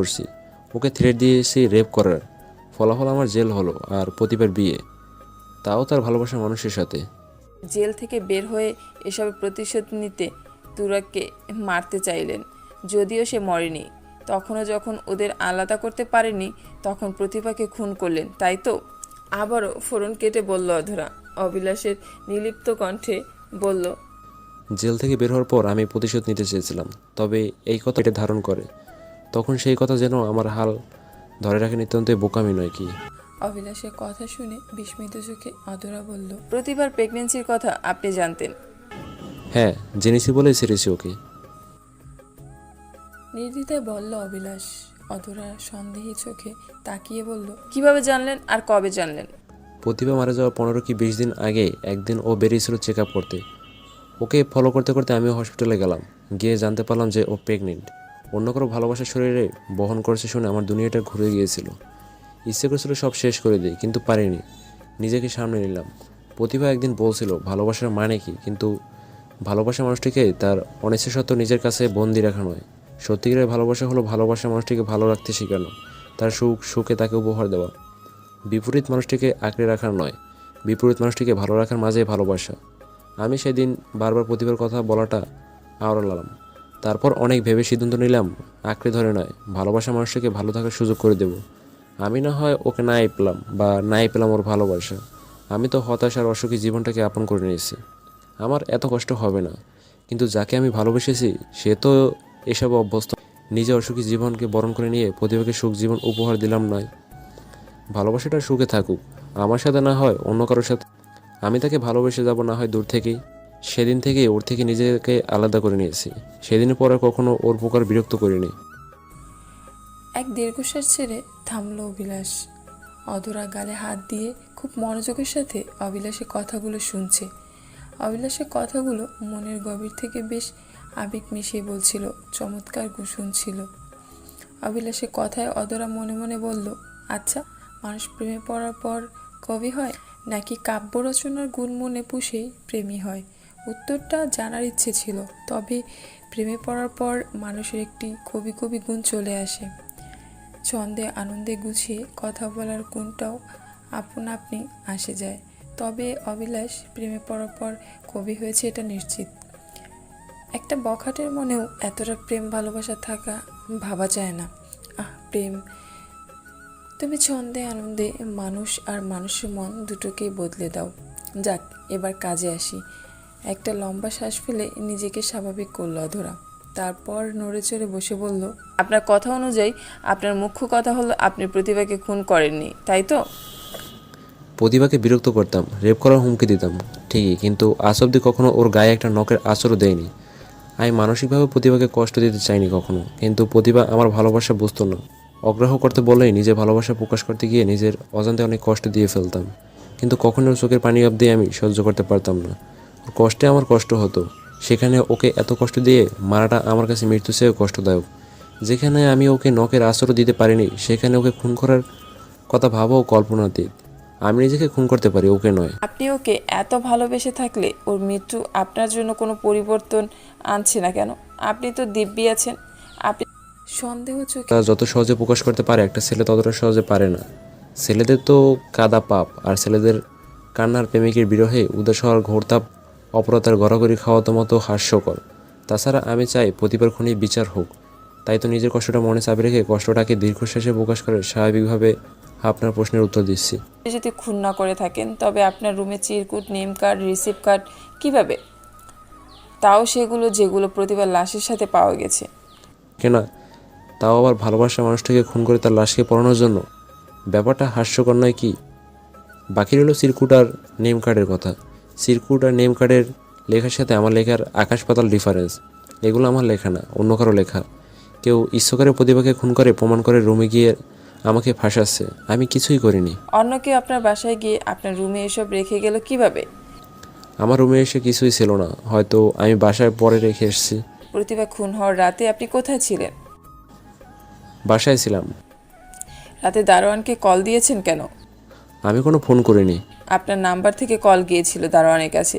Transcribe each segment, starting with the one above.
করছি। ওকে থ্রেট দিয়েছি রেপ করার। ফলাফল আমার জেল হলো আর প্রতিবার বিয়ে। তাও তার ভালোবাসার মানুষের সাথে। জেল থেকে বের হয়ে এসবের প্রতিশোধ নিতে তুরাককে মারতে চাইলেন। যদিও সে মরেনি। তখনও যখন ওদের আলাদা করতে পারেনি তখন প্রতিভাকে খুন করলেন তাই তো? আবারও ফোরন কেটে বলল অধরা। অবিলাসের নিলিপ্ত কণ্ঠে বলল জেল থেকে বের হওয়ার পর আমি প্রতিশোধ নিতে চেয়েছিলাম তবে এই কথা এটা ধারণ করে। তখন সেই কথা যেন আমার হাল ধরে রাখে নিত্যন্তই বোকামি নয় কি? অভিলাষের কথা শুনে বিস্মিত চোখে অধরা বলল প্রতিভার প্রেগনেন্সির কথা আপনি জানতেন। হ্যাঁ জেনেছি বলেই ছেড়েছি ওকে। নির্দ্বিধায় বলল অভিলাষ। অধরা সন্দেহী চোখে তাকিয়ে বলল কীভাবে জানলেন আর কবে জানলেন? প্রতিভা মারা যাওয়ার পনেরো কি বিশ দিন আগে একদিন ও বেরিয়েছিল চেক আপ করতে। ওকে ফলো করতে করতে আমিও হসপিটালে গেলাম। গিয়ে জানতে পারলাম যে ও প্রেগনেন্ট অন্য কারও ভালোবাসার শরীরে বহন করেছে শুনে আমার দুনিয়াটা ঘুরে গিয়েছিল। ইচ্ছে করেছিল সব শেষ করে দিই, কিন্তু পারিনি। নিজেকে সামনে নিলাম। প্রতিভা একদিন বলছিল, ভালোবাসার মানে কি? কিন্তু ভালোবাসা মানুষটিকে তার অনিচ্ছা সত্ত্বেও নিজের কাছে বন্দি রাখা নয়। সত্যিকারের ভালোবাসা হলো ভালোবাসা মানুষটিকে ভালো রাখতে শেখানো, তার সুখ, সুখে তাকে উপহার দেওয়া। বিপরীত মানুষটিকে আঁকড়ে রাখার নয়, বিপরীত মানুষটিকে ভালো রাখার মাঝে ভালোবাসা। আমি সেদিন বারবার প্রতিভার কথা বলাটা আওড়ালাম। তারপর অনেক ভেবে সিদ্ধান্ত নিলাম, আঁকড়ে ধরে নয়, ভালোবাসা মানুষটাকে ভালো থাকার সুযোগ করে দেব। আমি না হয় ওকে নাই পেলাম বা নাই পেলাম ওর ভালোবাসা। আমি তো হতাশার অসুখী জীবনটাকে আপন করে নিয়েছি। আমার এত কষ্ট হবে না, কিন্তু যাকে আমি ভালোবেসেছি, সে তো এসব অভ্যস্ত। নিজে অসুখী জীবনকে বরণ করে নিয়ে প্রতিভাকে সুখ জীবন উপহার দিলাম নয়। ভালোবাসাটা সুখে থাকুক, আমার সাথে না হয় অন্য কারোর সাথে। আমি তাকে ভালোবেসে যাব না হয় দূর থেকেই। সেদিন থেকেই ওর থেকে নিজেকে আলাদা করে নিয়েছি। সেদিনের পর কখনো ওর প্রকার বিরক্ত করিনি। এক দীর্ঘশ্বাস ছেড়ে থামল অভিলাষ। অধরা গালে হাত দিয়ে খুব মনোযোগের সাথে অভিলাষের কথাগুলো শুনছে। অভিলাষের কথাগুলো মনের গভীর থেকে বেশ আবেগ মিশিয়ে বলছিল, চমৎকার গু শুনছিল অভিলাষের কথায় অধরা মনে মনে বলল আচ্ছা মানুষ প্রেমে পড়ার পর কবি হয় নাকি কাব্য রচনার গুণ মনে পুষেই প্রেমী হয়? উত্তরটা জানার ইচ্ছে ছিল, তবে প্রেমে পড়ার পর মানুষের একটি কবি কবি গুণ চলে আসে। ছন্দে আনন্দে গুছিয়ে কথা বলার গুণটাও আপন আপনি আসে যায়। তবে অবিলাস প্রেমে পড়ার পর কবি হয়েছে এটা নিশ্চিত। একটা বখাটের মনেও এতটা প্রেম ভালোবাসা থাকা ভাবা যায় না। আহ, প্রেম। তুমি ছন্দে আনন্দে মানুষ আর মানুষের মন দুটোকেই বদলে দাও। যাক, এবার কাজে আসি। একটা লম্বা শ্বাস ফেলে নিজেকে স্বাভাবিক করল অধরা। তারপর নড়ে চড়ে বসে বলল, আপনার কথা অনুযায়ী আপনার মুখ্য কথা হলো আপনি প্রতিভাকে খুন করেননি, তাই তো? প্রতিভাকে বিরক্ত করতাম, রেপ করার হুমকি দিতাম, ঠিকই, কিন্তু আজ অব্দি কখনো ওর গায়ে একটা নখের আচরও দেয়নি। আমি মানসিকভাবে প্রতিভাকে কষ্ট দিতে চাইনি কখনো, কিন্তু প্রতিভা আমার ভালোবাসা বুঝতো না। অগ্রাহ করতে বলেই নিজের ভালোবাসা প্রকাশ করতে গিয়ে নিজের অজান্তে অনেক কষ্ট দিয়ে ফেলতাম, কিন্তু কখনো চোখের পানি অব্দি আমি সহ্য করতে পারতাম না। কষ্টে আমার কষ্ট হতো। সেখানে ওকে এত কষ্ট দিয়ে মারাটা আমার কাছে মৃত্যু চেয়েও কষ্টদায়ক। যেখানে আমি ওকে নখের আচরও দিতে পারিনি সেখানে ওকে খুন করার কথা ভাবাও কল্পনাতীত আমি নিজেকে খুন করতে পারি ওকে নয়। আপনি ওকে এত ভালোবেসে থাকলে ওর মৃত্যু আপনার জন্য কোনো পরিবর্তন আনছে না কেন? আপনি তো দিব্যি আছেন। আপনি সন্দেহ চোখে যত সহজে প্রকাশ করতে পারে একটা ছেলে ততটা সহজে পারে না। ছেলেদের তো কাদা পাপ আর ছেলেদের কান্নার প্রেমিকের বিরহে উদাস হওয়ার ঘোরতাপ অপরতার গড়াগড়ি খাওয়া তো মতো হাস্যকর। তাছাড়া আমি চাই প্রতিবার খুনি বিচার হোক। তাই তো নিজের কষ্টটা মনে চাপে রেখে কষ্টটাকে দীর্ঘশ্বাসে প্রকাশ করে স্বাভাবিকভাবে আপনার প্রশ্নের উত্তর দিচ্ছি। যদি খুন না করে থাকেন তবে আপনার রুমে চিরকুট নেম কার্ড রিসিভ কার্ড কীভাবে? তাও সেগুলো যেগুলো প্রতিবার লাশের সাথে পাওয়া গেছে। কেনা? তাও আবার ভালোবাসা মানুষটাকে খুন করে তার লাশকে পড়ানোর জন্য? ব্যাপারটা হাস্যকর নয় কি? বাকি রইল চিরকুট আর নেম কার্ডের কথা। সিরকুট আর নেম কার্ডের লেখার সাথে আমার লেখার আকাশ পাতাল ডিফারেন্স এগুলো আমার লেখা না অন্য কারও লেখা। কেউ ঈশ্বরের প্রতিভাকে খুন করে প্রমাণ করে রুমে গিয়ে আমাকে ফাঁসাচ্ছে। আমি কিছুই করিনি। অন্য কেউ আপনার বাসায় গিয়ে আপনার রুমে এসব রেখে গেল কীভাবে? আমার রুমে এসে কিছুই ছিল না। হয়তো আমি বাসায় পরে রেখে এসেছি। প্রতিভা খুন হওয়ার রাতে আপনি কোথায় ছিলেন? বাসায় ছিলাম। রাতে দারোয়ানকে কল দিয়েছেন কেন? আমি কোনো ফোন করিনি। আপনার নাম্বার থেকে কল গিয়েছিল দারোয়ানের কাছে।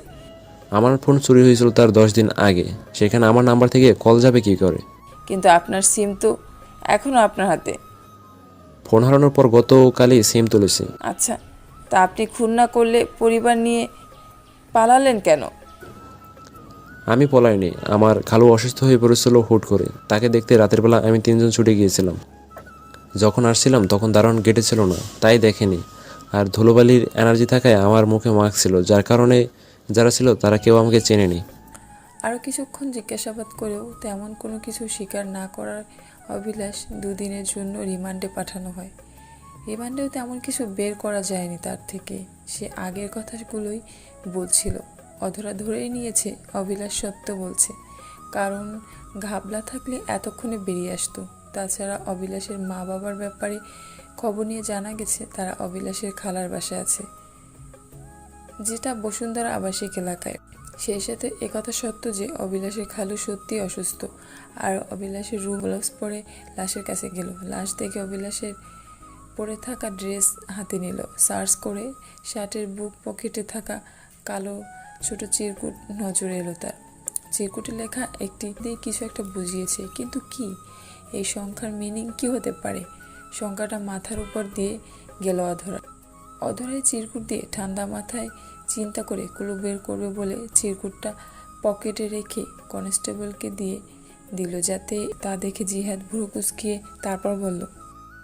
আমার ফোন চুরি হয়েছিল তার দশ দিন আগে। সেখানে আমার নাম্বার থেকে কল যাবে কী করে? কিন্তু আপনার সিম তো এখনও আপনার হাতে। ফোন হারানোর পর গতকালই সিম তুলেছি। আচ্ছা তা আপনি খুন না করলে পরিবার নিয়ে পালালেন কেন? আমি পলাইনি। আমার খালু অসুস্থ হয়ে পড়েছিল হুট করে। তাকে দেখতে রাতের বেলা আমি তিনজন ছুটে গিয়েছিলাম। যখন আসছিলাম তখন দারোয়ান গেটে ছিল না তাই দেখেনি। আর ধুলোবালির এনার্জি থাকায় আমার মুখে মাস্ক ছিল। যার কারণে যারা ছিল, তারা কেউ আমাকে চেনেনি। আরও কিছুক্ষণ জিজ্ঞাসাবাদ করেও তেমন কোনো কিছু স্বীকার না করার অভিলাষ দুদিনের জন্য রিমান্ডে পাঠানো হয়। রিমান্ডেও তেমন কিছু বের করা যায়নি তার থেকে। সে আগের কথাগুলোই বলছিল। অধরা ধরেই নিয়েছে, অভিলাষ সত্য বলছে। কারণ ঘাবলা থাকলে এতক্ষণে বেরিয়ে আসতো। তাছাড়া অভিলাষের মা বাবার ব্যাপারে খবর নিয়ে জানা গেছে তারা অভিলাষের খালার বাসায় আছে, যেটা বসুন্ধরা আবাসিক এলাকায়। সেই সাথে একথা সত্য যে অভিলাষের খালু সত্যি অসুস্থ, আর অভিলাষের রুম গ্লাভস পরে লাশের কাছে গেল। লাশ দেখে অভিলাষের পরে থাকা ড্রেস হাতে নিল। সার্চ করে শার্টের বুক পকেটে থাকা কালো ছোট চিরকুট নজরে এলো তার। চিরকুটে লেখা একটি দিয়ে কিছু একটা বুঝিয়েছে, কিন্তু কি? এই সংখ্যার মিনিং কি হতে পারে? সংখ্যাটা মাথার উপর দিয়ে গেল অধরা। অধরাই চিরকুট দিয়ে ঠান্ডা মাথায় চিন্তা করে কুলু বের করবে বলে চিরকুটটা পকেটে রেখে কনস্টেবলকে দিয়ে দিল যাতে তা দেখে জিহাদ ভুরু কুচকিয়ে তারপর বলল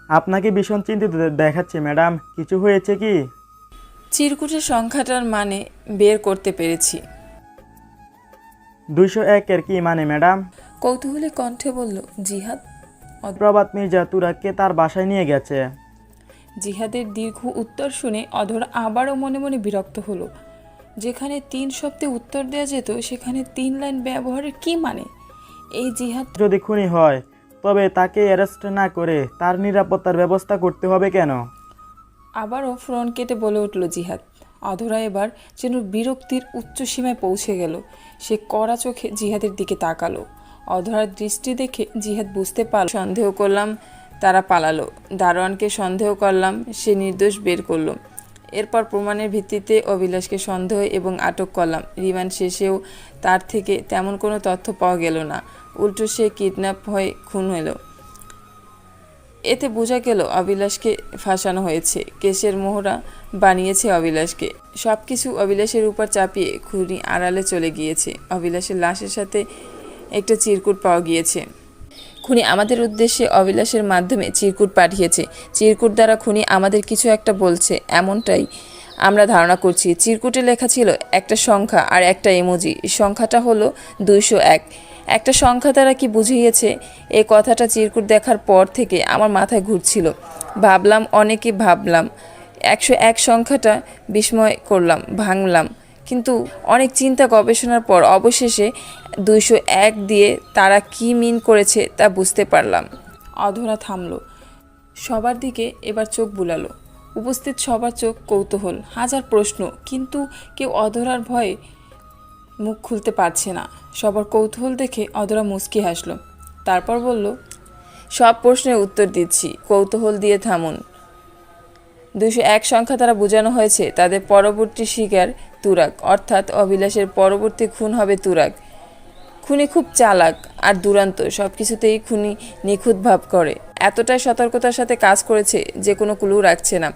আপনাকে ভীষণ চিন্তিত দেখাচ্ছে ম্যাডাম। কিছু হয়েছে কি? চিরকুটের সংখ্যাটার মানে বের করতে পেরেছি। দুইশো একের কি মানে ম্যাডাম? কৌতূহলী কণ্ঠে বলল জিহাদ প্রভাত মির্জা তুরাককে তার বাসায় নিয়ে গেছে? জিহাদের দীর্ঘ উত্তর শুনে অধর আবারও মনে মনে বিরক্ত হলো। যেখানে তিন শব্দে উত্তর দেওয়া যেত সেখানে তিন লাইন ব্যবহারের কি মানে? এই জিহাদ যদি খুনি হয় তবে তাকে অ্যারেস্ট না করে তার নিরাপত্তার ব্যবস্থা করতে হবে কেন? আবারও ফ্রন্ট কেটে বলে উঠল জিহাদ। অধরা এবার যেন বিরক্তির উচ্চ সীমায় পৌঁছে গেল। সে কড়া চোখে জিহাদের দিকে তাকালো। অধরার দৃষ্টি দেখে জিহাদ বুঝতে পারল সন্দেহ করলাম তারা পালালো। দারোয়ানকে সন্দেহ করলাম, সে নির্দোষ বের করল। এরপর প্রমাণের ভিত্তিতে অভিলাষকে সন্দেহ এবং আটক করলাম। রিমান্ড শেষেও তার থেকে তেমন কোনো তথ্য পাওয়া গেল না। উল্টো সে কিডন্যাপ হয়ে খুন হলো। এতে বোঝা গেল অবিলাসকে ফাঁসানো হয়েছে। কেসের মোহরা বানিয়েছে অবিলাসকে সব কিছু অবিলাসের উপর চাপিয়ে খুনি আড়ালে চলে গিয়েছে। অবিলাসের লাশের সাথে একটা চিরকুট পাওয়া গিয়েছে। খুনি আমাদের উদ্দেশ্যে অবিলাসের মাধ্যমে চিরকুট পাঠিয়েছে। চিরকুট দ্বারা খুনি আমাদের কিছু একটা বলছে, এমনটাই আমরা ধারণা করছি। চিরকুটে লেখা ছিল, একটা সংখ্যা আর একটা ইমোজি সংখ্যাটা হলো দুইশো এক। একটা সংখ্যা দ্বারা কি বুঝিয়েছে? এই কথাটা চিরকুট দেখার পর থেকে আমার মাথায় ঘুরছিল। ভাবলাম, অনেকে ভাবলাম, একশো এক সংখ্যাটা বিস্ময় করলাম, ভাঙলাম। কিন্তু অনেক চিন্তা গবেষণার পর অবশেষে দুইশো এক দিয়ে তারা কি মিন করেছে তা বুঝতে পারলাম। অধরা থামল। সবার দিকে এবার চোখ বুলালো। উপস্থিত সবার চোখ কৌতূহল, হাজার প্রশ্ন, কিন্তু কেউ অধরার ভয়ে মুখ খুলতে পারছে না। সবার কৌতূহল দেখে অধরা মুচকি হাসলো। তারপর বলল, সব প্রশ্নের উত্তর দিচ্ছি, কৌতূহল দিয়ে থামুন। দুশো এক সংখ্যা তারা বোঝানো হয়েছে, তাদের পরবর্তী শিকার তুরাক অর্থাৎ অভিলাষের পরবর্তী খুন হবে তুরাক খুনি খুব চালাক আর দুরান্ত সব কিছুতেই খুনি নিখুঁত ভাব করে। এতটাই সতর্কতার সাথে কাজ করেছে যে কোনো ক্লু রাখছে না।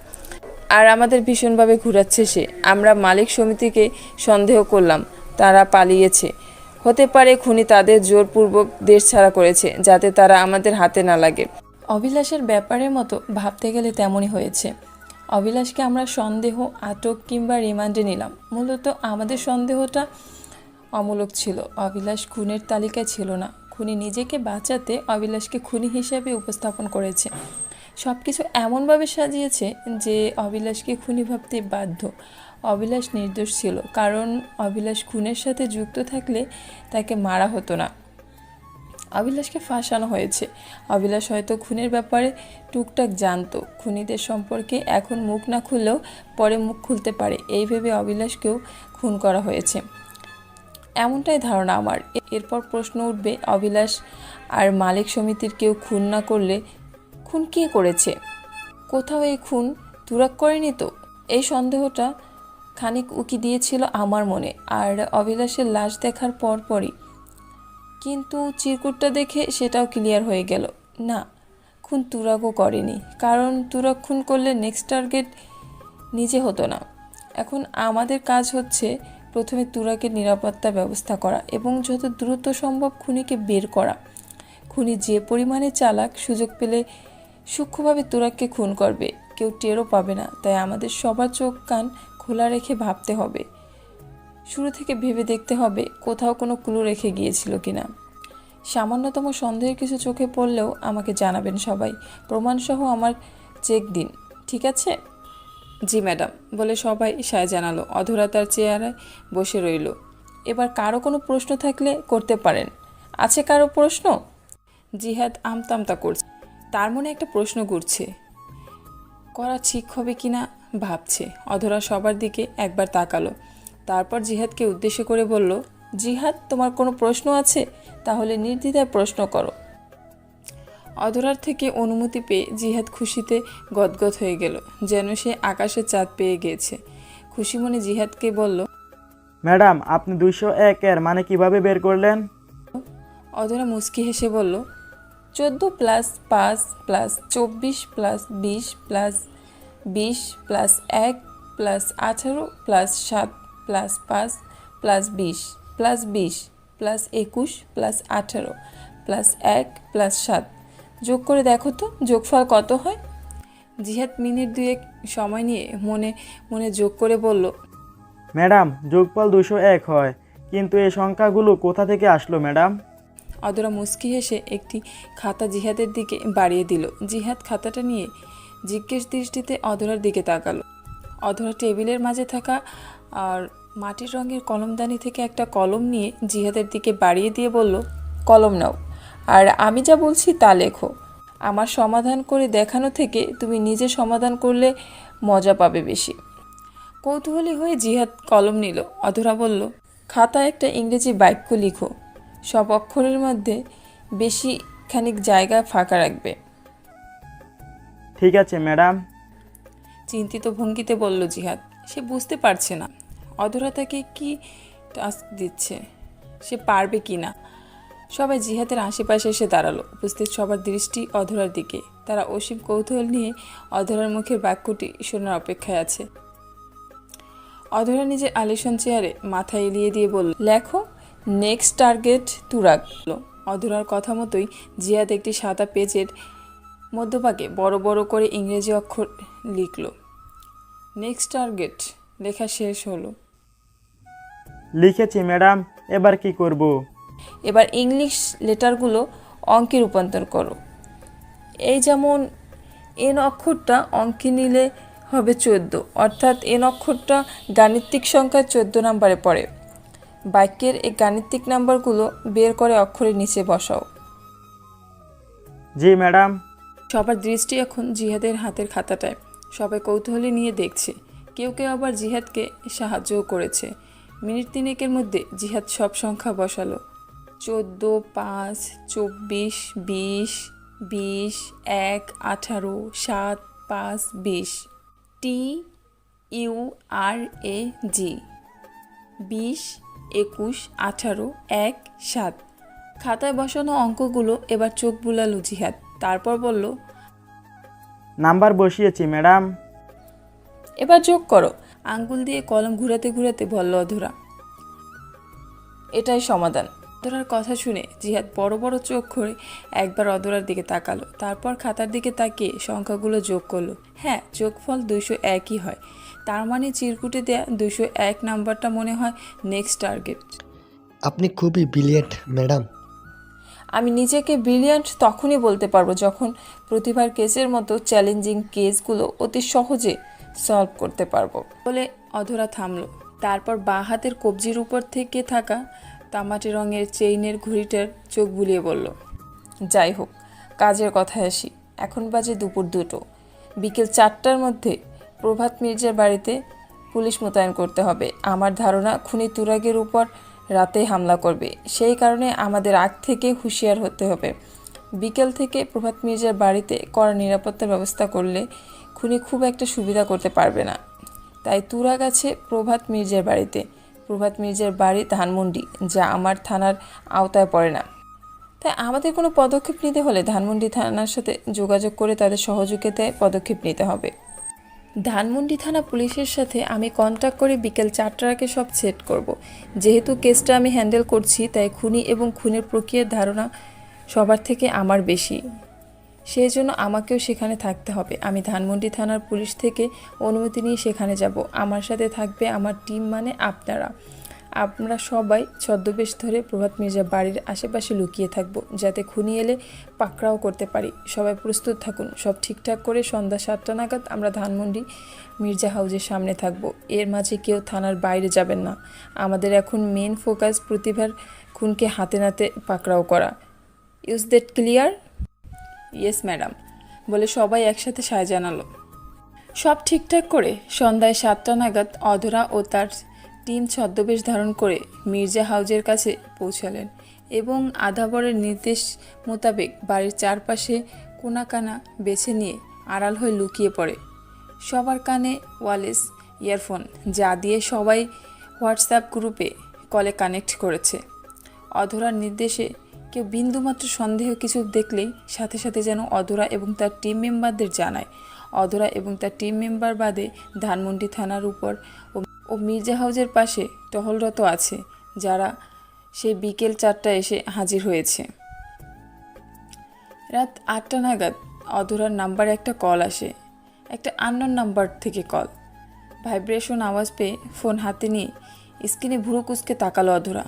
আর আমাদের ভীষণভাবে ঘুরাচ্ছে সে। আমরা মালিক সমিতিকে সন্দেহ করলাম, তারা পালিয়েছে। হতে পারে খুনি তাদের জোরপূর্বক দেশ ছাড়া করেছে, যাতে তারা আমাদের হাতে না লাগে। অভিলাষের ব্যাপারের মতো ভাবতে গেলে তেমনই হয়েছে। অভিলাষকে আমরা সন্দেহ, আটক কিংবা রিমান্ডে নিলাম। মূলত আমাদের সন্দেহটা অমূলক ছিল। অভিলাষ খুনের তালিকায় ছিল না। খুনি নিজেকে বাঁচাতে অভিলাষকে খুনি হিসেবে উপস্থাপন করেছে। সব কিছু এমনভাবে সাজিয়েছে যে অভিলাষকে খুনি ভাবতে বাধ্য। অভিলাষ নির্দোষ ছিল, কারণ অভিলাষ খুনের সাথে যুক্ত থাকলে তাকে মারা হতো না। অভিলাষকে ফাঁসানো হয়েছে। অভিলাষ হয়তো খুনের ব্যাপারে টুকটাক জানতো। খুনিদের সম্পর্কে এখন মুখ না খুললেও পরে মুখ খুলতে পারে। এই ভেবে অভিলাষকেও খুন করা হয়েছে। এমনটাই ধারণা আমার। এরপর প্রশ্ন উঠবে অভিলাষ আর মালিক সমিতির কেউ খুন না করলে খুন কে করেছে? কোথাও এই খুন তুরাক করেনি তো? এই সন্দেহটা খানিক উকি দিয়েছিল আমার মনে। আর অভিলাষের লাশ দেখার পরপরই কিন্তু চিরকুটটা দেখে সেটাও ক্লিয়ার হয়ে গেল। না, খুন তুরাগও করেনি, কারণ তুরাগ খুন করলে নেক্সট টার্গেট নিজে হতো না। এখন আমাদের কাজ হচ্ছে প্রথমে তুরাগের নিরাপত্তা ব্যবস্থা করা এবং যত দ্রুত সম্ভব খুনিকে বের করা। খুনি যে পরিমাণে চালাক, সুযোগ পেলে সূক্ষ্মভাবে তুরাগকে খুন করবে। কেউ টেরও পাবে না, তাই আমাদের সবার চোখ কান খোলা রেখে ভাবতে হবে। শুরু থেকে ভেবে দেখতে হবে কোথাও কোনো ক্লু রেখে গিয়েছিল কিনা। সামান্যতম সন্দেহের কিছু চোখে পড়লেও আমাকে জানাবেন সবাই। প্রমাণসহ আমার চেক দিন, ঠিক আছে? জি, ম্যাডাম, বলে সবাই সায় জানালো। অধরা তার চেয়ারে বসে রইল। এবার কারও কোনো প্রশ্ন থাকলে করতে পারেন। আছে কারও প্রশ্ন? জিহাদ আমতামতা করছে। তার মনে একটা প্রশ্ন ঘুরছে। করা ঠিক হবে কি না ভাবছে। অধরা সবার দিকে একবার তাকালো। তারপর জিহাদকে উদ্দেশ্য করে বলল জিহাদ তোমার কোনো প্রশ্ন আছে? তাহলে নির্দ্বিধায় প্রশ্ন করো। অধরার থেকে অনুমতি পেয়ে জিহাদ খুশিতে গদগদ হয়ে গেল যেন সে আকাশে চাঁদ পেয়ে গিয়েছে খুশি মনে জিহাদকে বলল ম্যাডাম আপনি দুইশো একের মানে কীভাবে বের করলেন? অধরা মুচকি হেসে বলল চোদ্দ প্লাস পাঁচ প্লাস চব্বিশ প্লাস বিশ প্লাস বিশ প্লাস এক প্লাস আঠারো প্লাস সাত প্লাস পাঁচ প্লাস বিশ প্লাস বিশ প্লাস একুশ প্লাস আঠারো প্লাস এক প্লাস সাত। যোগ করে দেখো তো যোগফল কত হয়? জিহাদ মিনিট দুয়েক সময় নিয়ে মনে মনে যোগ করে বলল ম্যাডাম যোগফল দুশো এক হয় কিন্তু এই সংখ্যাগুলো কোথা থেকে আসলো ম্যাডাম? অদরা মুস্কি হেসে একটি খাতা জিহাদের দিকে বাড়িয়ে দিল। জিহাদ খাতাটা নিয়ে জিজ্ঞেস দৃষ্টিতে অধরার দিকে তাকালো। অধরা টেবিলের মাঝে থাকা আর মাটির রঙের কলমদানি থেকে একটা কলম নিয়ে জিহাদের দিকে বাড়িয়ে দিয়ে বলল কলম নাও। আর আমি যা বলছি তা লেখো। আমার সমাধান করে দেখানো থেকে তুমি নিজে সমাধান করলে মজা পাবে বেশি। কৌতূহলী হয়ে জিহাদ কলম নিল। অধরা বলল খাতায় একটা ইংরেজি বাক্য লিখো। সব অক্ষরের মধ্যে বেশি খানিক জায়গা ফাঁকা রাখবে। ঠিক আছে ম্যাডাম। চিন্তিত ভঙ্গিতে বলল জিহাদ সে বুঝতে পারছে না। অধরা তাকে কি টাস্ক দিচ্ছে? সে পারবে কি না? সবাই জিহাদের আশেপাশে এসে দাঁড়াল। উপস্থিত সবার দৃষ্টি অধরার দিকে। তারা অসীম কৌতূহল নিয়ে অধরার মুখের বাক্যটি শোনার অপেক্ষায় আছে। অধরা নিজের আলিশন চেয়ারে মাথা এলিয়ে দিয়ে বলল, লেখো নেক্সট টার্গেট তুরাগ। অধরার কথা মতোই জিয়াদ একটি সাদা পেজের মধ্যভাগে বড় বড় করে ইংরেজি অক্ষর লিখল। নেক্সট টার্গেট লেখা শেষ হলো। লিখেছি ম্যাডাম। এবার কি করব? এবার ইংলিশ লেটারগুলো অঙ্কে রূপান্তর করো। এই যেমন এন অক্ষরটা অঙ্কে নিলে হবে চোদ্দ অর্থাৎ এন অক্ষরটা গাণিতিক সংখ্যার চোদ্দ নাম্বারে পড়ে। বাক্যের এই গাণিতিক নাম্বারগুলো বের করে অক্ষরের নিচে বসাও। জি ম্যাডাম। সবার দৃষ্টি এখন জিহাদের হাতের খাতাটায়। সবাই কৌতূহলী নিয়ে দেখছে। কেউ কেউ আবার জিহাদকে সাহায্যও করেছে। মিনিট তিনেকের মধ্যে জিহাদ সব সংখ্যা বসালো। চোদ্দ পাঁচ চব্বিশ বিশ বিশ এক আঠারো সাত পাঁচ বিশ। T U R A G. বিশ একুশ আঠারো এক সাত। খাতায় বসানো অঙ্কগুলো এবার চোখ বুলালো জিহাদ। তারপর বলল নাম্বার বসিয়েছি ম্যাডাম। এবার যোগ করো। আঙ্গুল দিয়ে কলম ঘুরাতে ঘুরাতে বলল অধরা। এটাই সমাধান। অধরার কথা শুনে জিহাদ বড় বড় চোখ করে একবার অধরার দিকে তাকালো তারপর খাতার দিকে তাকিয়ে সংখ্যাগুলো যোগ করল। হ্যাঁ যোগফল দুইশো একই হয়। তার মানে চিরকুটে দেয়া দুশো এক নাম্বারটা মনে হয় নেক্সট টার্গেট আপনি খুবই ব্রিলিয়েন্ট ম্যাডাম আমি নিজেকে ব্রিলিয়ান্ট তখনই বলতে পারব যখন প্রতিভার কেসের মতো চ্যালেঞ্জিং কেসগুলো অতি সহজে সলভ করতে পারব। বলে অধরা থামলো। তারপর বাঁ হাতের কবজির উপর থেকে থাকা তামাটে রঙের চেইনের ঘড়িটার চোখ বুলিয়ে বলল, যাই হোক, কাজের কথায় আসি। এখন বাজে দুপুর দুটো। বিকেল চারটার মধ্যে প্রভাত মির্জার বাড়িতে পুলিশ মোতায়েন করতে হবে। আমার ধারণা, খুনি তুরাগের উপর রাতে হামলা করবে। সেই কারণে আমাদের আগ থেকে হুঁশিয়ার হতে হবে। বিকেল থেকে প্রভাত মির্জার বাড়িতে কড়া নিরাপত্তার ব্যবস্থা করলে খুনি খুব একটা সুবিধা করতে পারবে না। তাই তুরাগ আছে প্রভাত মির্জার বাড়িতে। প্রভাত মির্জার বাড়ি ধানমন্ডি, যা আমার থানার আওতায় পড়ে না। তাই আমাদের কোনো পদক্ষেপ নিতে হলে ধানমন্ডি থানার সাথে যোগাযোগ করে তাদের সহযোগিতায় পদক্ষেপ নিতে হবে। ধানমন্ডি থানা পুলিশের সাথে আমি কন্ট্যাক্ট করে বিকেল চারটার আগে সব সেট করব। যেহেতু কেসটা আমি হ্যান্ডেল করছি, তাই খুনি এবং খুনের প্রক্রিয়ার ধারণা সবার থেকে আমার বেশি। সেই জন্য আমাকেও সেখানে থাকতে হবে। আমি ধানমন্ডি থানার পুলিশ থেকে অনুমতি নিয়ে সেখানে যাব। আমার সাথে থাকবে আমার টিম মানে আপনারা। আমরা সবাই ছদ্মবেশ ধরে প্রভাত মির্জা বাড়ির আশেপাশে লুকিয়ে থাকব, যাতে খুনি এলে পাকড়াও করতে পারি। সবাই প্রস্তুত থাকুন। সব ঠিকঠাক করে সন্ধ্যা সাতটা নাগাদ আমরা ধানমন্ডি মির্জা হাউজের সামনে থাকব। এর মাঝে কেউ থানার বাইরে যাবেন না। আমাদের এখন মেন ফোকাস প্রতিভার খুনকে হাতে নাতে পাকড়াও করা। Use that clear yes, madam, বলে সবাই একসাথে সায় জানালো সব ঠিকঠাক করে সন্ধ্যায় সাতটা নাগাদ অধরা ও তার টিম ছদ্মবেশ ধারণ করে মির্জা হাউজের কাছে পৌঁছালেন এবং আধাবরের নির্দেশ মোতাবেক বাড়ির চারপাশে কোনাকানা বেছে নিয়ে আড়াল হয়ে লুকিয়ে পড়ে। সবার কানে ওয়ালেস ইয়ারফোন, যা দিয়ে সবাই হোয়াটসঅ্যাপ গ্রুপে কলে কানেক্ট করেছে। অধরার নির্দেশে কেউ বিন্দুমাত্র সন্দেহ কিছু দেখলেই সাথে সাথে যেন অধরা এবং তার টিম মেম্বারদের জানায়। অধরা এবং তার টিম মেম্বার বাদে ধানমন্ডি থানার উপর ও- মির্জা হাউজের পাশে টহলরত আছে, যারা সেই বিকেল চারটা এসে হাজির হয়েছে। রাত আটটা নাগাদ অধরার নাম্বারে একটা কল আসে, একটা আননোন নাম্বার থেকে কল। ভাইব্রেশন আওয়াজ পেয়ে ফোন হাতে নিয়ে স্ক্রিনে ভুরু কুচকে তাকালো অধরা।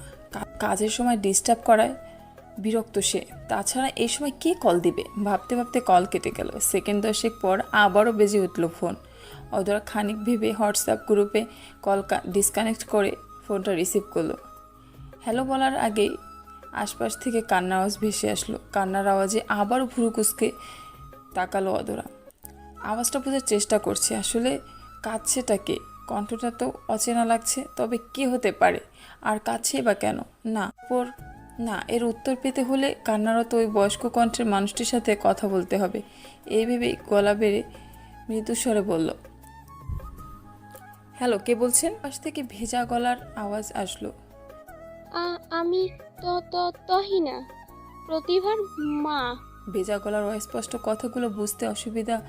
কাজের সময় ডিস্টার্ব করায় বিরক্ত সে। তাছাড়া এই সময় কে কল দিবে? ভাবতে ভাবতে কল কেটে গেল। সেকেন্ড দশেক পর আবারও বেজে উঠল ফোন অধরা খানিক ভেবে হোয়াটসঅ্যাপ গ্রুপে কল ডিসকানেক্ট করে ফোনটা রিসিভ করল। হ্যালো বলার আগেই আশপাশ থেকে কান্নার আওয়াজ ভেসে আসলো। কান্নার আওয়াজে আবারও ভুরু কুচকে তাকালো অদরা আওয়াজটা বোঝার চেষ্টা করছে, আসলে কাঁদছেটাকে কণ্ঠটা তো অচেনা লাগছে, তবে কে হতে পারে? আর কাছে বা কেন? না পর না এর উত্তর পেতে হলে কান্নারত ওই বয়স্ক কণ্ঠের মানুষটির সাথে কথা বলতে হবে। এই ভেবেই গলা বেড়ে মৃদুস্বরে বলল হ্যালো কে বলছেন? পাশ থেকে ভেজা গলার আওয়াজ আসলো। আমি তো তো তহিনা প্রতিভার মা। ভেজা গলার অস্পষ্ট কথাগুলো বুঝতে অসুবিধা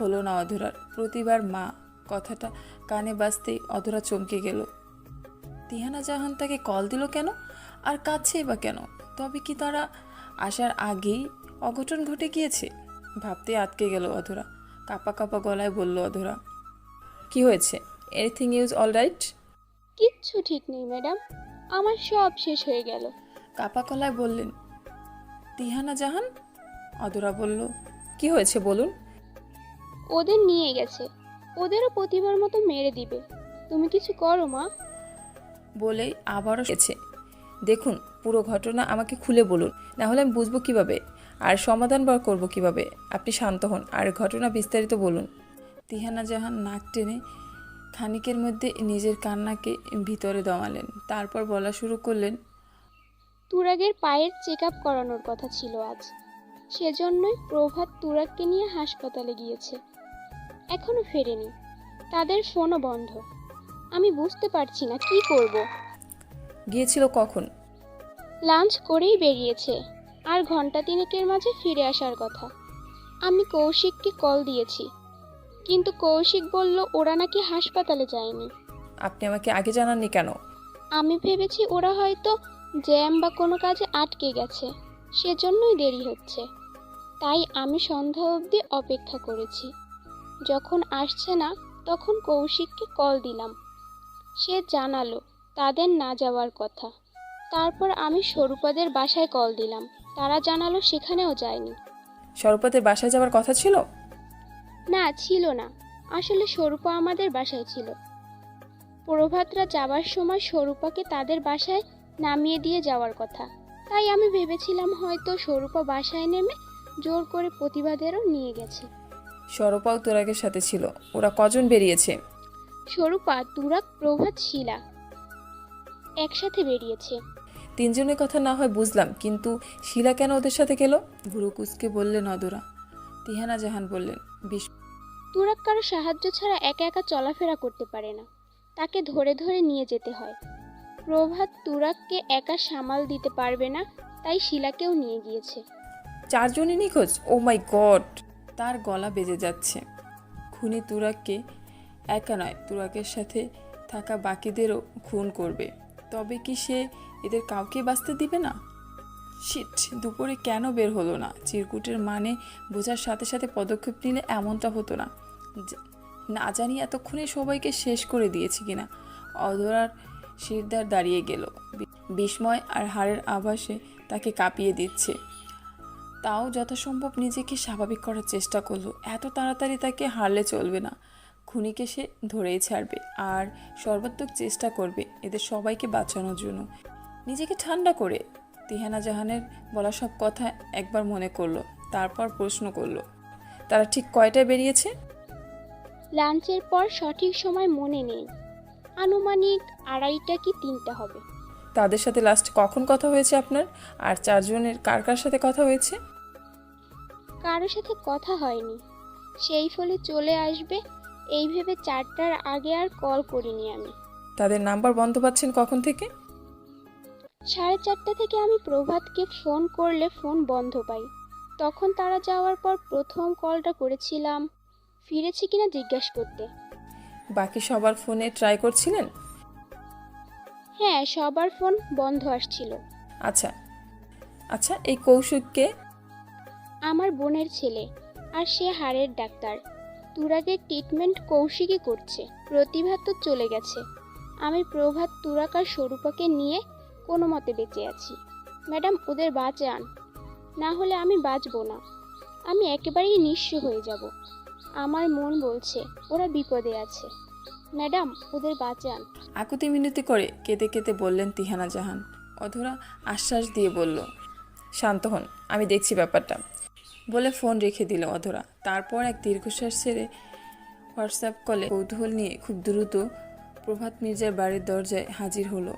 হলো না অধরার। প্রতিবার মা কথাটা কানে বাজতেই অধরা চমকে গেল। তিহানা জাহান তাকে কল দিল কেন? আর কাছেই বা কেন? তবে কি তারা আসার আগেই অঘটন ঘটে গিয়েছে? ভাবতে আটকে গেল অধরা। কাপা কাপা গলায় বলল অধরা কি হয়েছে? এনিথিং ইউজ অল রাইট কিচ্ছু ঠিক নেই ম্যাডাম। আমার সব শেষ হয়ে গেল। কাপা গলায় বললেন তিহানা জাহান? অধরা বলল কি হয়েছে বলুন? ওদের নিয়ে গেছে। ওদেরও প্রতিবার মতো মেরে দিবে। তুমি কিছু করো মা। বলেই আবারও গেছে। দেখুন, পুরো ঘটনা আমাকে খুলে বলুন, না হলে আমি বুঝব কীভাবে? আর সমাধান বার করব কীভাবে? আপনি শান্ত হন, আর ঘটনা বিস্তারিত বলুন। তিহানা জাহান নাক টেনে খানিকের মধ্যে নিজের কান্নাকে ভিতরে দমালেন। তারপর বলা শুরু করলেন, তুরাগের পায়ের চেক আপ করানোর কথা ছিল আজ। সেজন্যই প্রভাত তুরাগকে নিয়ে হাসপাতালে গিয়েছে। এখনও ফেরেনি। তাদের ফোনও বন্ধ। আমি বুঝতে পারছি না, কি করব? গিয়েছিল কখন? লাঞ্চ করেই বেরিয়েছে আর ঘণ্টা তিনেকের মাঝে ফিরে আসার কথা। আমি কৌশিককে কল দিয়েছি কিন্তু কৌশিক বলল ওরা নাকি হাসপাতালে যায়নি। আপনি আমাকে আগে জানাননি কেন? আমি ভেবেছি ওরা হয়তো জ্যাম বা কোনো কাজে আটকে গেছে সেজন্যই দেরি হচ্ছে। তাই আমি সন্ধ্যা অবধি অপেক্ষা করেছি। যখন আসছে না তখন কৌশিককে কল দিলাম। সে জানালো তাদের না যাওয়ার কথা। তারপর আমি স্বরূপাদের বাসায় কল দিলাম। তারা জানালো সেখানেও যায়নি। সরপতের বাসায় যাওয়ার কথা ছিল? না ছিল না। আসলে স্বরূপা আমাদের বাসায় ছিল। প্রভাতরা যাবার সময় স্বরূপাকে তাদের বাসায় নামিয়ে দিয়ে যাওয়ার কথা। তাই আমি ভেবেছিলাম হয়তো স্বরূপা বাসায় নেমে জোর করে প্রতিবাদেরও নিয়ে গেছে। সরপাও তোরাগের সাথে ছিল। ওরা কজন বেরিয়েছে? স্বরূপা তুরাক প্রভাত শিলা। একসাথে বেরিয়েছে। তিনজনের কথা না হয় বুঝলাম কিন্তু শিলা কেন ওদের সাথে গেল? ভুরু কুচকে বললেন অদরা তিহানা জাহান বললেন বিশ তুরাক কারও সাহায্য ছাড়া একা একা চলাফেরা করতে পারে না। তাকে ধরে ধরে নিয়ে যেতে হয়। প্রভাত তুরাককে একা সামাল দিতে পারবে না তাই শিলাকেও নিয়ে গিয়েছে। চারজনই নিখোঁজ? Oh my God! তার গলা বেজে যাচ্ছে। খুনি তুরাককে একা নয় তুরাকের সাথে থাকা বাকিদেরও খুন করবে। তবে কি সে এদের কাউকে বাঁচতে দিবে না? শিট, দুপুরে কেন বের হলো না? চিরকুটের মানে বোঝার সাথে সাথে পদক্ষেপ নিলে এমনটা হতো না। না জানি এতক্ষণে সবাইকে শেষ করে দিয়েছি কিনা। অধরার শিরদার দাঁড়িয়ে গেল। বিস্ময় আর হাড়ের আভাসে তাকে কাঁপিয়ে দিচ্ছে। তাও যথাসম্ভব নিজেকে স্বাভাবিক করার চেষ্টা করল। এত তাড়াতাড়ি তাকে হারলে চলবে না। খুনিকে সে ধরেই ছাড়বে আর সর্বাত্মক চেষ্টা করবে এদের সবাইকে বাঁচানোর জন্য। নিজেকে ঠান্ডা করে তিহানা জাহানের বলা সব কথা একবার মনে করল তারপর প্রশ্ন করল তারা ঠিক কয়টায় বেরিয়েছে? লাঞ্চের পর সঠিক সময় মনে নেই। আনুমানিক আড়াইটা কি তিনটা হবে? তাদের সাথে লাস্ট কখন কথা হয়েছে আপনার? আর চারজনের কার কার সাথে কথা হয়েছে? কারোর সাথে কথা হয়নি। সেই ফলে চলে আসবে এই ভেবে চারটার আগে আর কল করিনি আমি। তাদের নাম্বার বন্ধ পাচ্ছেন কখন থেকে? সাড়ে চারটে থেকে আমি প্রভাতকে ফোন করলে ফোন বন্ধ পাই। তখন তারা যাওয়ার পর প্রথম কলটা করেছিলাম। ফিরেছি কিনা জিজ্ঞাসা করতে। বাকি সবার ফোনে ট্রাই করছিলেন? হ্যাঁ সবার ফোন বন্ধ আসছিল। আচ্ছা। আচ্ছা এই কৌশিককে? আমার বোনের ছেলে আর সে হাড়ের ডাক্তার। তুরাগের ট্রিটমেন্ট কৌশিকই করছে। প্রতিভা তো চলে গেছে। আমি প্রভাত তুরাক আর স্বরূপাকে নিয়ে কোনো মতে বেঁচে আছি। ম্যাডাম, ওদের বাঁচান। না হলে আমি বাঁচবো না। আমি একেবারেই নিঃস্ব হয়ে যাব। আমার মন বলছে, ওরা বিপদে আছে। ম্যাডাম, ওদের বাঁচান। আকুতি মিনতি করে কেঁদে কেঁদে বললেন তিহানা জাহান। অধরা আশ্বাস দিয়ে বলল, শান্ত হন, আমি দেখছি ব্যাপারটা। বলে ফোন রেখে দিল অধরা। তারপর এক দীর্ঘশ্বাস ছেড়ে হোয়াটসঅ্যাপ কলে কৌতূহল নিয়ে খুব দ্রুত প্রভাত মির্জার বাড়ির দরজায় হাজির হলো।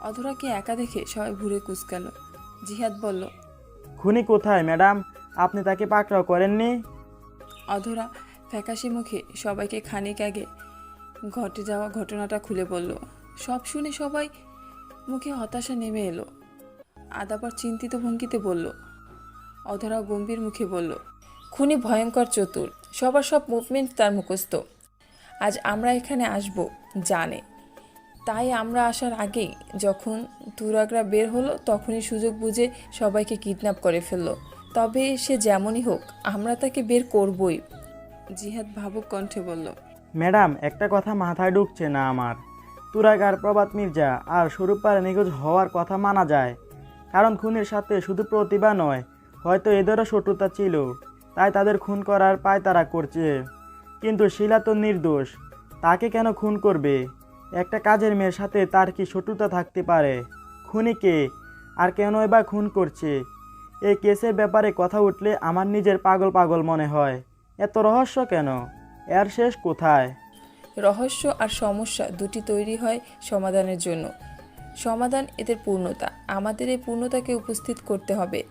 অধরাকে একা দেখে সবাই ঘুরে কুচকালো। জিহাদ বলল খুনি কোথায় ম্যাডাম? আপনি তাকে পাকড়াও করেননি? অধরা ফ্যাকাশে মুখে সবাইকে খানিক আগে ঘটে যাওয়া ঘটনাটা খুলে বলল সব শুনে সবাই মুখে হতাশা নেমে এলো। আদাবার চিন্তিত ভঙ্গিতে বলল অধরা গম্ভীর মুখে বলল, খুনি ভয়ঙ্কর চতুর। সবার সব মুভমেন্ট তার মুখস্থ। আজ আমরা এখানে আসব, জানে। তাই আমরা আসার আগেই যখন তুরাগরা বের হলো, তখনই সুযোগ বুঝে সবাইকে কিডন্যাপ করে ফেলল। তবে সে যেমনই হোক, আমরা তাকে বের করবই। জিহাদ ভাবুক কণ্ঠে বলল, ম্যাডাম, একটা কথা মাথায় ঢুকছে না আমার। তুরাগ আর প্রভাত মির্জা আর স্বরূপার নিখোঁজ হওয়ার কথা মানা যায়। কারণ খুনের সাথে শুধু প্রতিভা নয় হয়তো এদেরও শত্রুতা ছিল, তাই তাদের খুন করার পায় তারা করছে। কিন্তু শিলা তো নির্দোষ, তাকে কেন খুন করবে? একটা কাজের মেয়ের সাথে তার কি শত্রুতা থাকতে পারে? খুনিকে আর কেন এবার খুন করছে? এই কেসের ব্যাপারে কথা উঠলে আমার নিজের পাগল পাগল মনে হয়। এত রহস্য কেন? এর শেষ কোথায়? রহস্য আর সমস্যা দুটি তৈরি হয় সমাধানের জন্য। সমাধান এদের পূর্ণতা। আমাদের এই পূর্ণতাকে উপস্থিত করতে হবে।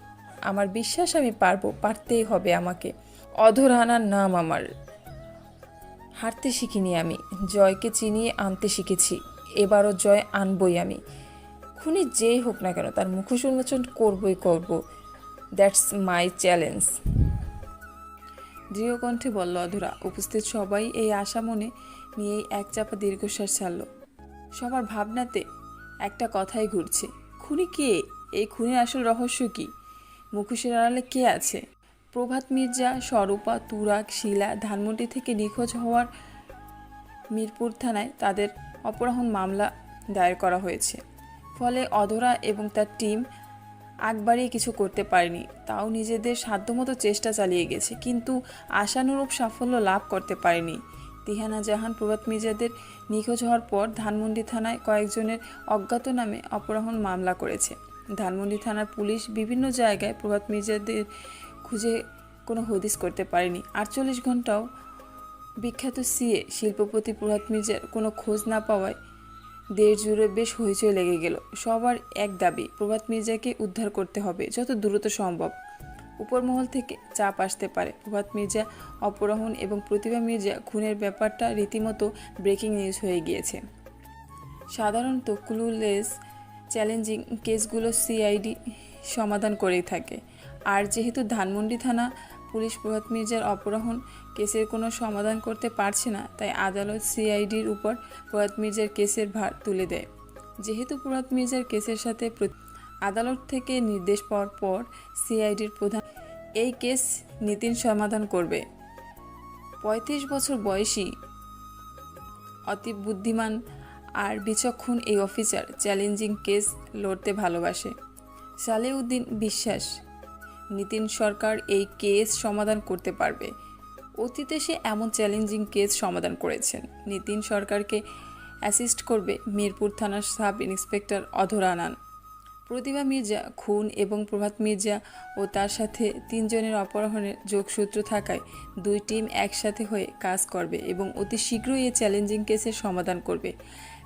আমার বিশ্বাস আমি পারব, পারতেই হবে আমাকে। অধরানার নাম আমার। হারতে শিখিনি আমি, জয়কে চিনিয়ে আনতে শিখেছি, এবারও জয় আনবই আমি। খুনি যেই হোক না কেন, তার মুখোশ উন্মোচন করবই করব। দ্যাটস মাই চ্যালেঞ্জ দৃঢ় কণ্ঠে বলল, অধরা, উপস্থিত সবাই এই আশা মনে নিয়েই এক চাপা দীর্ঘশ্বাস ছাড়ল। সবার ভাবনাতে একটা কথাই ঘুরছে। খুনি কে? এই খুনের আসল রহস্য কি? মুখোশের আড়ালে কে আছে? প্রভাত মির্জা, স্বরূপা, তুরাগ, শিলা, ধানমন্ডি থেকে নিখোঁজ হওয়ার মিরপুর থানায় তাদের অপহরণ মামলা দায়ের করা হয়েছে। ফলে অধরা এবং তার টিম আগ বাড়িয়ে কিছু করতে পারেনি। তাও নিজেদের সাধ্যমতো চেষ্টা চালিয়ে গেছে, কিন্তু আশানুরূপ সাফল্য লাভ করতে পারেনি। তিহানা জাহান, প্রভাত মির্জাদের নিখোঁজ হওয়ার পর ধানমন্ডি থানায় কয়েকজনের অজ্ঞাত নামে অপহরণ মামলা করেছে। ধানমন্ডি থানার পুলিশ বিভিন্ন জায়গায় প্রভাত মির্জাদের খুঁজে কোনো হদিস করতে পারেনি। আটচল্লিশ ঘন্টাও বিখ্যাত সিএ, শিল্পপতি প্রভাত মির্জার কোনো খোঁজ না পাওয়ায় দেশ জুড়ে বেশ হইচই লেগে গেল। সবার এক দাবি, প্রভাত মির্জাকে উদ্ধার করতে হবে যত দ্রুত সম্ভব। উপরমহল থেকে চাপ আসতে পারে। প্রভাত মির্জা, অপহরণ এবং প্রতিভা মির্জা খুনের ব্যাপারটা রীতিমতো ব্রেকিং নিউজ হয়ে গিয়েছে। সাধারণত ক্লুলেস চ্যালেঞ্জিং কেসগুলো সিআইডি সমাধান করেই থাকে। আর যেহেতু ধানমন্ডি থানা পুলিশ প্রভাত মির্জার অপহরণ কেসের কোনো সমাধান করতে পারছে না, তাই আদালত সিআইডির উপর প্রভাত মির্জার কেসের ভার তুলে দেয়। যেহেতু প্রভাত মির্জার কেসের সাথে আদালত থেকে নির্দেশ পাওয়ার পর সিআইডির প্রধান এই কেস নীতিন সমাধান করবে। পঁয়ত্রিশ বছর বয়সী অতি বুদ্ধিমান আর বিচক্ষণ এই অফিসার চ্যালেঞ্জিং কেস লড়তে ভালোবাসে। সালেউদ্দিন বিশ্বাস, নীতিন সরকার এই কেস সমাধান করতে পারবে। অতীতে সে এমন চ্যালেঞ্জিং কেস সমাধান করেছেন। নীতিন সরকারকে অ্যাসিস্ট করবে মিরপুর থানার সাব ইন্সপেক্টর অধরা আনান প্রতিভা মির্জা, খুন এবং প্রভাত মির্জা ও তার সাথে তিনজনের অপহরণের যোগসূত্র থাকায় দুই টিম একসাথে হয়ে কাজ করবে এবং অতি শীঘ্রই এই চ্যালেঞ্জিং কেসের সমাধান করবে।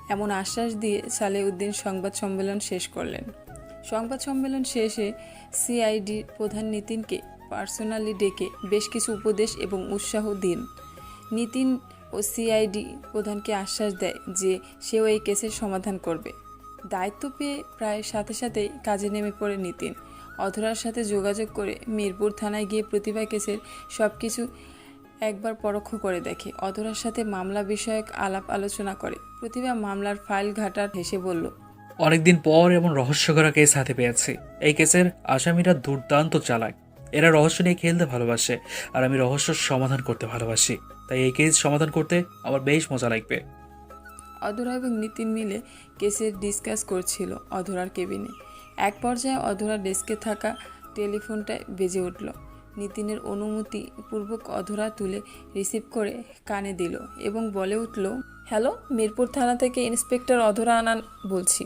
এমন আশ্বাস দিয়ে সালেউদ্দিন সংবাদ সম্মেলন শেষ করলেন। সংবাদ সম্মেলন শেষে সিআইডি প্রধান নীতিনকে পার্সোনালি ডেকে বেশ কিছু উপদেশ এবং উৎসাহ দিন। নীতিন ও সিআইডি প্রধানকে আশ্বাস দেয় যে সেও এই কেসের সমাধান করবে। দায়িত্ব পেয়ে প্রায় সাথে সাথেই কাজে নেমে পড়ে নিতিন। অধরার সাথে যোগাযোগ করে মিরপুর থানায় গিয়ে প্রতিভা কেসের সব কিছু একবার পরোক্ষ করে দেখে। অধরার সাথে মামলা বিষয়ক আলাপ আলোচনা করে। প্রতিভা মামলার ফাইল ঘাটার হেসে বলল অনেকদিন পর এমন রহস্যকরা কেস হাতে পেয়েছি। এই কেসের আসামিরা দুর্দান্ত চালাক। এরা রহস্য নিয়ে খেলতে ভালোবাসে আর আমি রহস্য সমাধান করতে ভালোবাসি। তাই এই কেস সমাধান করতে আমার বেশ মজা লাগবে। অধরা এবং নিতিন মিলে কেসের ডিসকাস করছিল অধরার কেবিনে এক পর্যায়ে অধরার ডেস্কে থাকা টেলিফোনটা বেজে উঠল। নিতিনের অনুমতি পূর্বক অধরা তুলে রিসিভ করে কানে দিল এবং বলে উঠল হ্যালো মিরপুর থানা থেকে ইন্সপেক্টর অধরা আনান বলছি।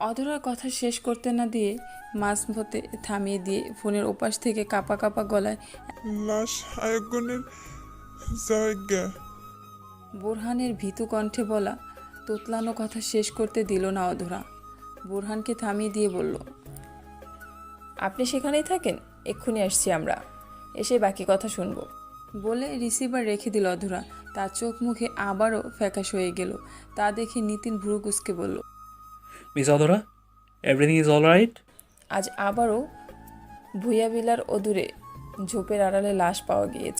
অধরার কথা শেষ করতে না দিয়ে মাঝপথে থামিয়ে দিয়ে ফোনের ওপাশ থেকে কাপা কাপা গলায় লাশ আয়োগনের জায়গা। বোরহানের ভীতু কণ্ঠে বলা তোতলানো কথা শেষ করতে দিল না অধরা। বোরহানকে থামিয়ে দিয়ে বলল আপনি সেখানেই থাকেন? এক্ষুনি আসছি আমরা। এসে বাকি কথা শুনব। বলে রিসিভার রেখে দিল অধরা। তার চোখ মুখে আবারও ফ্যাকাশ হয়ে গেল। তা দেখে নিতিন ভুরু কুসকে বলল মিস অধরা এভরিথিং ইজ অল রাইট আজ আবারও ভুইয়াবিলার অদূরে ঝোপের আড়ালে লাশ পাওয়া গিয়েছে।